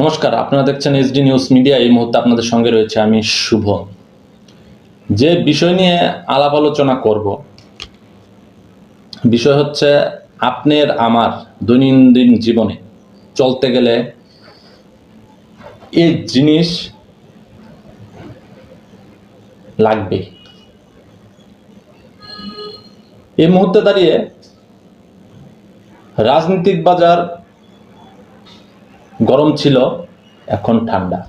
নমস্কার, আপনারা দেখছেন এসডি নিউজ মিডিয়া এই মুহূর্তে আপনাদের সঙ্গে রয়েছে আমি শুভ যে বিষয় নিয়ে আলাপ আলোচনা করব, বিষয় হচ্ছে আপনার আমার দৈনন্দিন জীবনে চলতে গেলে এই জিনিস লাগবে। এই মুহূর্তে দাঁড়িয়ে রাজনৈতিক বাজার গরম ছিল, এখন ঠান্ডা।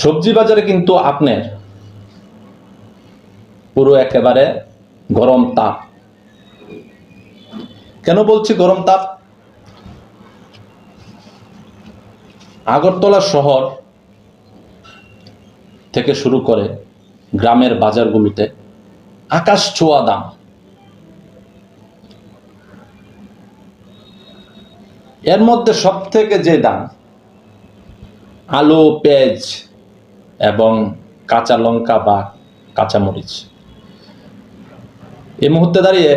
সবজি বাজারে কিন্তু আপনার পুরো একেবারে গরম তাপ। কেন বলছি গরম তাপ? আগরতলা শহর থেকে শুরু করে গ্রামের বাজারগুলোতে আকাশ ছোঁয়া দাম। এর মধ্যে সব থেকে যে দাম? আলু, পেঁয়াজ এবং কাঁচা লঙ্কা বা কাঁচা মরিচ। এই মুহূর্তে দাঁড়িয়ে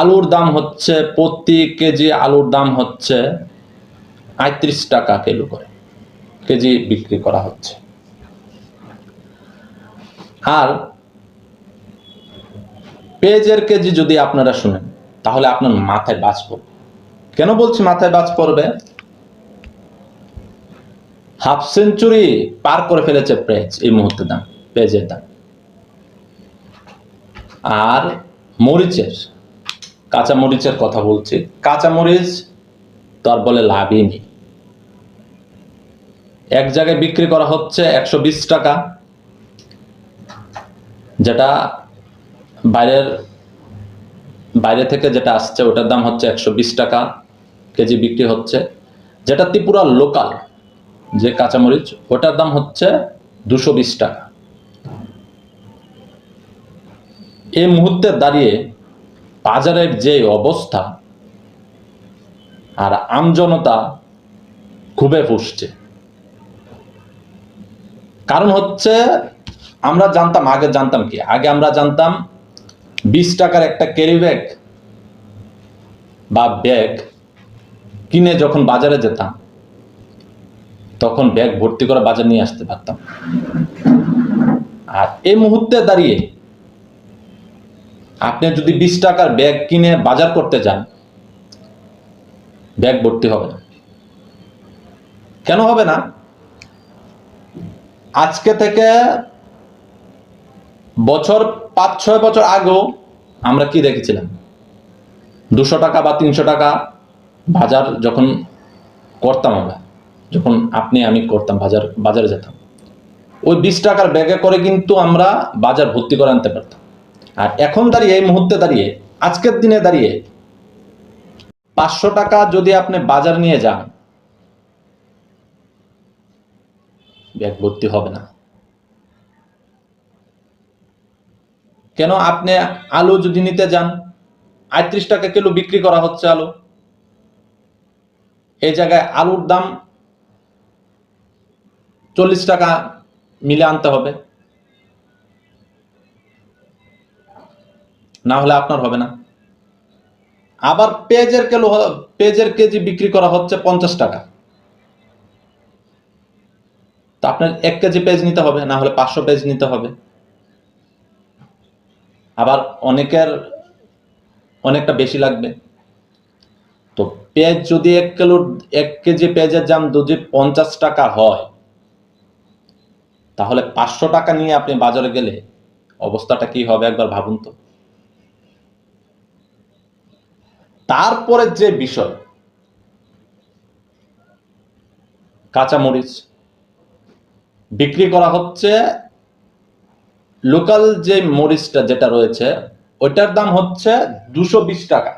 আলুর দাম হচ্ছে প্রতি কেজি আলুর দাম হচ্ছে আটত্রিশ টাকা কিলো করে, কেজি বিক্রি করা হচ্ছে। আর পেঁয়াজের কেজি যদি আপনারা শুনেন, তাহলে আপনার মাথায় বাজ পড়বে। কেন বলছি মাথায় বাজ পড়বে? হাফ সেঞ্চুরি পার করে ফেলেছে পেঁয়াজ এই মুহূর্তে দাম পেঁয়াজের দাম। আর মরিচের, কাঁচা মরিচের কথা বলছি। কাঁচা মরিচ তো আর বলে লাভই নেই। এক জায়গায় বিক্রি করা হচ্ছে একশো বিশ টাকা, যেটা বাইরের, বাইরে থেকে যেটা আসছে ওটার দাম হচ্ছে একশো বিশ টাকা কেজি বিক্রি হচ্ছে। যেটা ত্রিপুরা লোকাল যে কাঁচামরিচ, ওটার দাম হচ্ছে দুশো টাকা। এই মুহূর্তে দাঁড়িয়ে বাজারের যে অবস্থা আর আমজনতা খুবই ফুসছে। কারণ হচ্ছে আমরা জানতাম, আগে জানতাম কি? আগে আমরা জানতাম বিশ টাকার একটা ক্যারি ব্যাগ বা ব্যাগ কিনে যখন বাজারে যেতাম, তখন ব্যাগ ভর্তি করে বাজার নিয়ে আসতে পারতাম। আর এই মুহূর্তে দাঁড়িয়ে আপনি যদি বিশ টাকার ব্যাগ কিনে বাজার করতে যান ব্যাগ ভর্তি হবে না। কেন হবে না? আজকে থেকে বছর পাঁচ, ছয় বছর আগেও আমরা কি দেখেছিলাম? দুশো টাকা বা তিনশো টাকা বাজার যখন করতাম আমরা, যখন আপনি, আমি করতাম, বাজার, বাজারে যেতাম, ওই বিশ টাকার ব্যাগে করে কিন্তু আমরা বাজার ভর্তি করে আনতে পারতাম। আর এখন দাঁড়িয়ে, এই মুহূর্তে দাঁড়িয়ে, আজকের দিনে দাঁড়িয়ে পাঁচশো টাকা যদি আপনি বাজার নিয়ে যান, ব্যাগ ভর্তি হবে না। কেন আপনি আলু যদি নিতে যান, আটত্রিশ টাকা কিলো বিক্রি করা হচ্ছে আলু। এই জায়গায় আলুর দাম চল্লিশ টাকা মিলে আনতে হবে। না হলে আপনার হবে না। আবার পেঁয়াজের কিলো পেঁয়াজের কেজি বিক্রি করা হচ্ছে পঞ্চাশ টাকা। তো আপনার এক কেজি পেঁয়াজ নিতে হবে, না হলে পাঁচশো পেঁয়াজ নিতে হবে। আবার অনেকের অনেকটা বেশি লাগবে। তো পেঁয়াজ যদি এক কিলো, এক কেজি পেঁয়াজের দাম যদি পঞ্চাশ টাকা হয়, তাহলে পাঁচশো টাকা নিয়ে আপনি বাজারে গেলে অবস্থাটা কি হবে একবার ভাবুন তো। তারপরে যে বিষয়, কাঁচামরিচ। বিক্রি করা হচ্ছে লোকাল যে মরিচটা যেটা রয়েছে, ওইটার দাম হচ্ছে দুশো বিশ টাকা।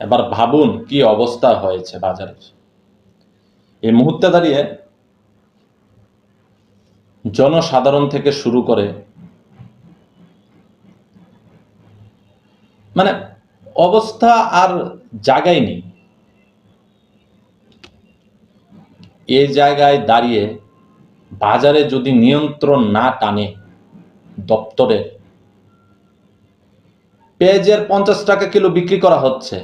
এবার ভাবুন কি অবস্থা হয়েছে বাজারের এই মুহূর্তে দাঁড়িয়ে জনসাধারণ থেকে শুরু করে মানে অবস্থা আর জায়গায় নেই এই জায়গায় দাঁড়িয়ে বাজারে যদি নিয়ন্ত্রণ না টানে দপ্তরে, পেঁয়াজের পঞ্চাশ টাকা কিলো বিক্রি করা হচ্ছে।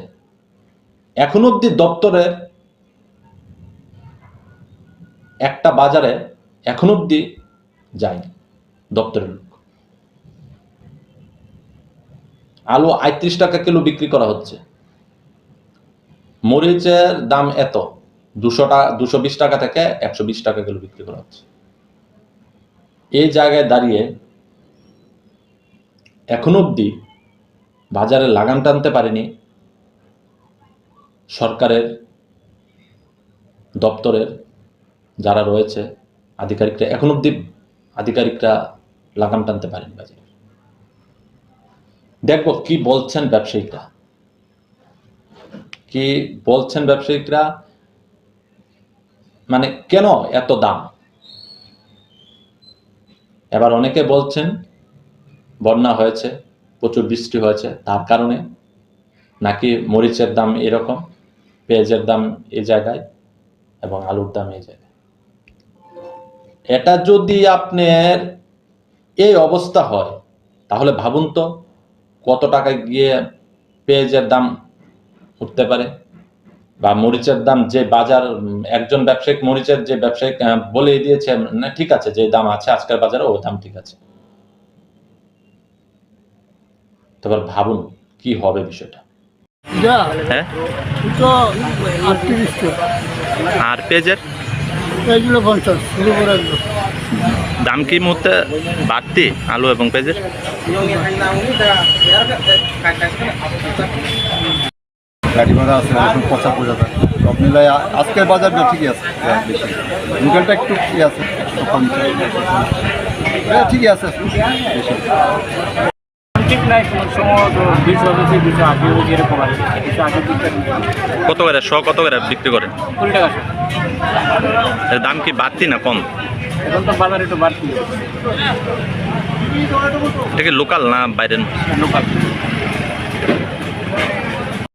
এখন অবধি দপ্তরের একটা বাজারে এখন অবধি যায়নি দপ্তরের লোক। আলু আটত্রিশ টাকা কিলো বিক্রি করা হচ্ছে। মরিচের দাম এত, দুশো টাকা দুশো বিশ টাকা থেকে একশো বিশ টাকা কিলো বিক্রি করা হচ্ছে। এই জায়গায় দাঁড়িয়ে এখন অবধি বাজারে লাগাম টানতে পারেনি সরকারের দপ্তরের যারা রয়েছে আধিকারিকরা, এখন অবধি আধিকারিকরা লাগাম টানতে পারেনি বাজারে। দেখব কি বলছেন ব্যবসায়িকরা। কি বলছেন ব্যবসায়িকরা? মানে কেন এত দাম? এবার অনেকে বলছেন, বন্যা হয়েছে, প্রচুর বৃষ্টি হয়েছে, তার কারণে নাকি মরিচের দাম এরকম, পেঁয়াজের দাম এই জায়গায় এবং আলুর দাম এই জায়গায়? এটা যদি আপনার এই অবস্থা হয়, তাহলে ভাবুন তো কত টাকা গিয়ে পেঁয়াজের দাম উঠতে পারে? বা মরিচের দাম যে বাজার একজন ব্যবসায়িক মরিচের যে ব্যবসায়িক বলে দিয়েছে না, ঠিক আছে, যে দাম আছে আজকের বাজারে, ও দাম ঠিক আছে। তারপর ভাবুন, কি হবে বিষয়টা? হ্যাঁ? আর পেঁয়াজের দাম কি মুহূর্তে বাড়তি, আলু এবং পেঁয়াজের? গাড়ি ভাড়া আছে এখন পঁচাত্তর হাজার সব মিলাই আজকের বাজারটা ঠিকই আছে হ্যাঁ, বেশি। মুগেলটা একটু ঠিকই আছে হ্যাঁ ঠিকই আছে। বেশি। ঠিক নাই কোনো সময় দুইশো বেশি দুশো আশি বেশি এরকম আছে দুশো আশি কত করে? শ কত করে বিক্রি করেন কুড়ি টাকা এর দাম কি বাড়তি না কম? এখন তো বাজার একটু বাড়তি। এটা কি লোকাল না বাইরের? লোকাল